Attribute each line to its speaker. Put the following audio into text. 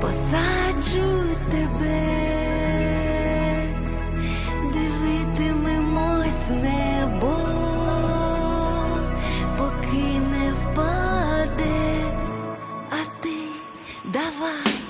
Speaker 1: посаджу тебе, дивитимемось небо, поки не впаде, а ти давай.